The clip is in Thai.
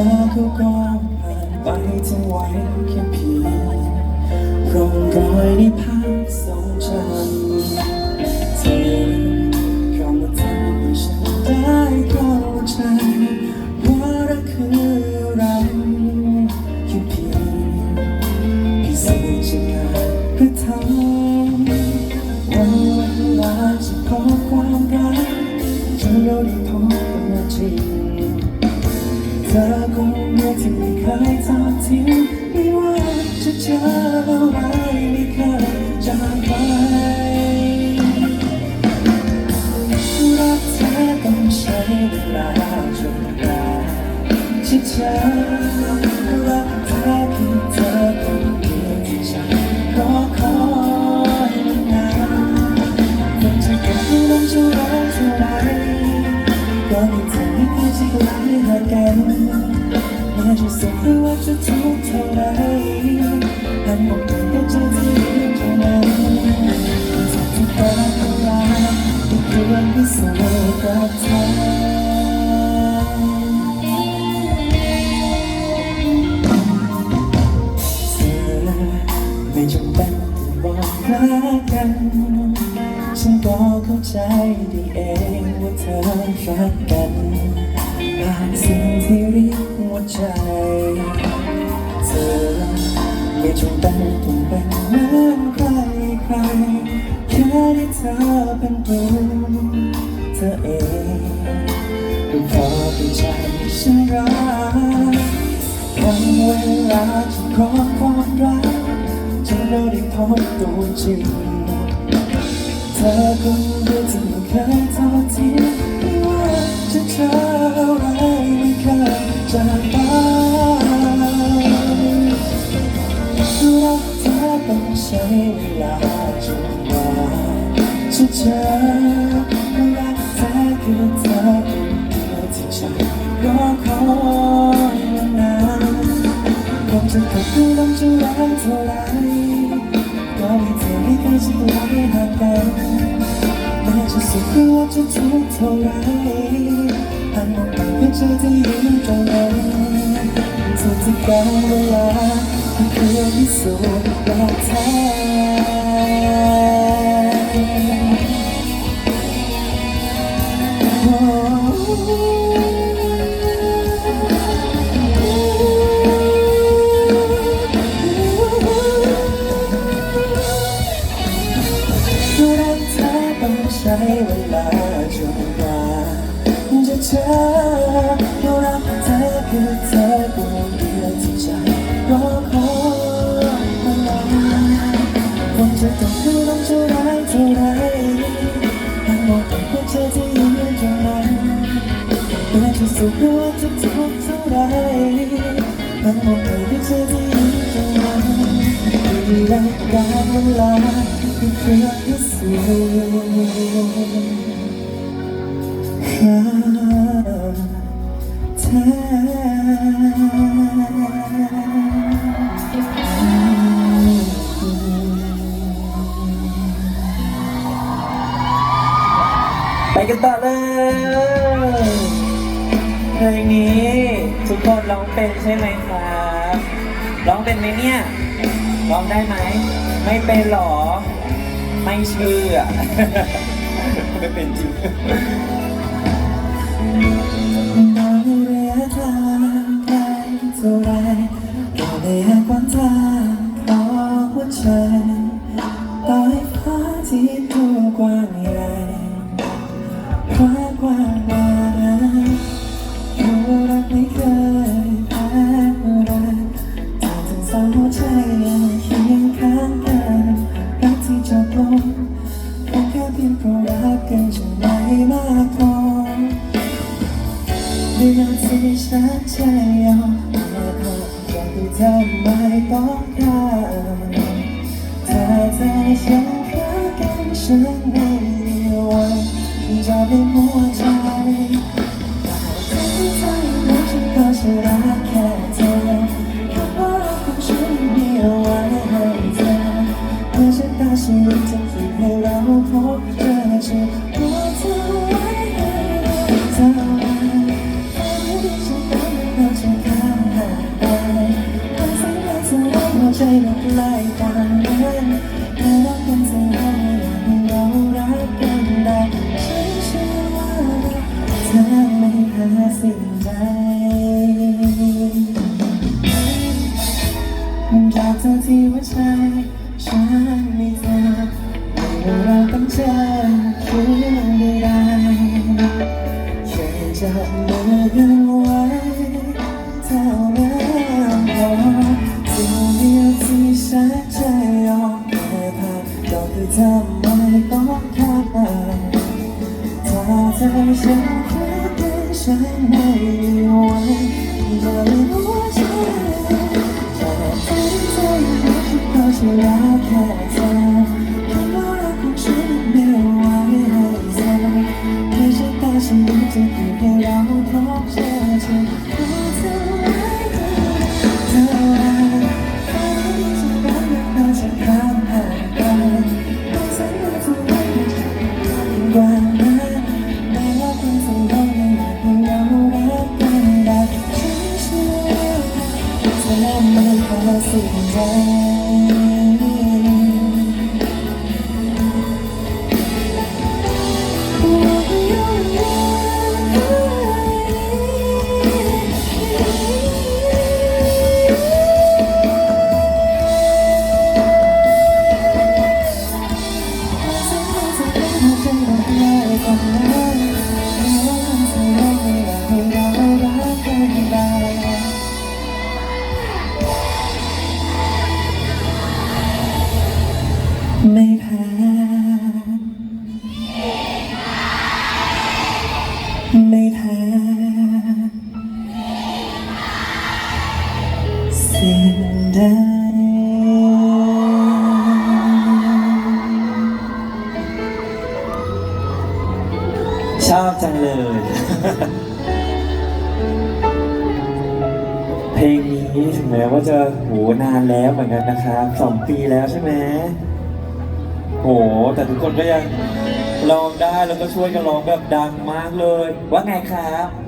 อเขาก็ผ่านไปทั้งวันแค่เพียงร่องรอยในภาพทรงจำเธอเข้ามาทำให้ฉันได้เข้าใจว่ารักคืออะไรแค่เพียงพิเศษจะงานหรือทำวันเวลาจะพบความรักจนเราได้พบตัวจริง ธอคงไม่ที่เคยทอดทิ้งไม่ว่าจะเจออะไรไม่เคยจากไปรักเธอต้องใช้เวลาจนกว่าที่เจอรักเธอคือเธอคนเดียวที่ฉันรอคอยมานานคนจะเก็บลมจะร้อนเท่าไรก็มีเธอ ไม่เคยจะไกลห่างกันแม้จะสุขหรือว่าจะทุกข์เท่าไรหันมองไปก็จอที่ยืนตรงนั้นทุกที่ตาเวลาที่เพื่อนที่สูกับเธอไม่จำเป็นต้องบอกรักกัน ฉันก็เข้าใจดีเองว่าเธอรักกัน ผ่านสิ่งที่เรียกว่าใจ เธอไม่จำเป็นต้องเป็นเหมือนใครใครแค่ที่เธอเป็นตัวเธอเองก็พอเป็นใจฉันรักวันเวลาที่ครอความรักจนเราได้พบตัวจริงเธอคนเดียวที่ไม่เคยทอดทิ้งไม่ว่าจะเจอ ต้องใช้เวลาจนกว่าจะเจอรักเธอคือเธอคนเดียวที่ฉันรอคอยมานานคงจะตกลงจะรักเท่าไรก็ไมีเธอไม่เคยจะไล่ห่างกันแม้จะสุขหรือว่าจะทุกข์เท่าไรหันมองไปก็เจอเธอยืนตรงนั้นทุกที่การเวลาที่เพื่อพิสูจ รักแท้โอ้รักเธอต้องใช้เวลาจนกว่าจะเจอรักเธอคือเธอคนเดียวที่ใจรอค จะต้องรู้ต้องจะรักเท่าไรหากมองไปก็เจอที่ยืนตรงนั้นแม้จะสุขหรือว่าจะทุกข์เท่าไรหากมองไปก็เจอที่ยืนตรงนั้นดีรักการเวลาเป็นเครื่องพิสูจน์เธอไป กันต่อเลยเพลงนี้ทุกคนร้องเป็นใช่ไหมครับร้องเป็นไหมเนี่ยร้องได้ไหมไม่เป็นหรอ ไม่เชื่อไม่เป็นจริงน้องเรียทางไกลเท่าไรก็ไม่อาจวันทางของหัวใจ ที่ฉันจะยอมมาขออย่างที่เธอไม่ต้องการถ้าใจฉันรักกันฉันไม่มีวันจะไม่หัวใใจเราใกล้กันเหมืนแต่รักกันจะเอาอย่างเรารักกันได้ฉันเชื่อว่าเธอไม่หาสิ่งใดจากเธอที่ว่าใจฉันมีเธอแต่เราต้องเจอคืนไม่ได้แค่จับมือกันไว้เท่านั้น ไม่ข ใดชอบจังเลย เพลงนี้ถึงแม้ว่าจะโหนานแล้วเหมือนกันนะครับสองปีแล้วใช่ไหมโห แต่ทุกคนก็ยังร้องได้แล้วก็ช่วยกันร้องแบบดังมากเลย ว่าไงครับ